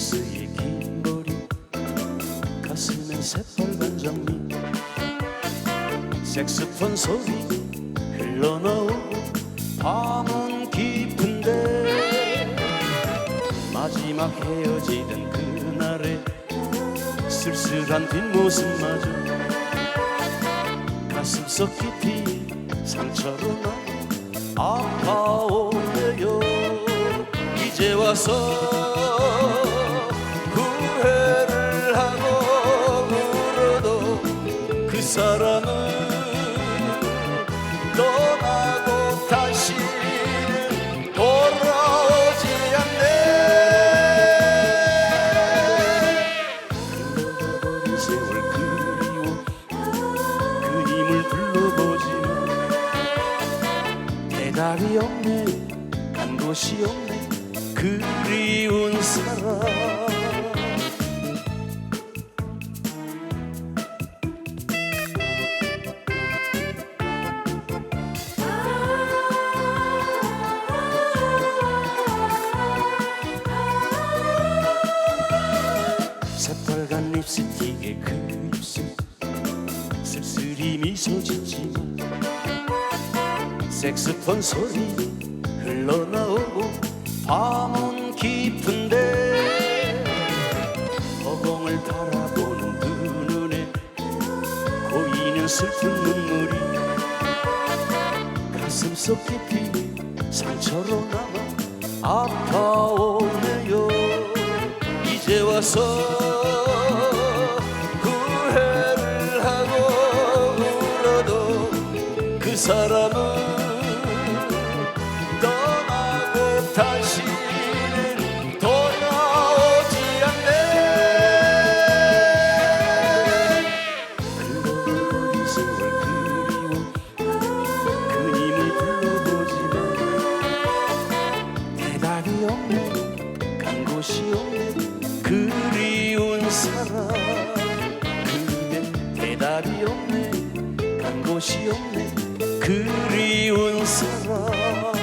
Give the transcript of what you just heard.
드레스에 긴 머리 가슴엔 새빨간 장미. 색스폰 소리 흘러나오고 밤은 깊은데 마지막 헤어지던 그날의 쓸쓸한 뒷모습마저 가슴 속 깊이 상처로 나 아파오네요. 이제 와서 대답이 없네. 간 곳이 없네. 그리운 사람. 새빨간 립스틱에 그 입술 쓸쓸히 미소 짓지만 색스폰 소리 흘러나오고 밤은 깊은데 허공을 바라보는 그 눈에 고이는 슬픈 눈물이 가슴 속 깊이 상처로 남아 아파오네요. 이제 와서 후회를 하고 울어도 그 사람은 다시는 돌아오지 않네. 세월 그리워 그님을 불러보지만 대답이 없네 간 곳이 없네. 그리운 사람 그대 대답이 없네 간 곳이 없네. 그리운 사람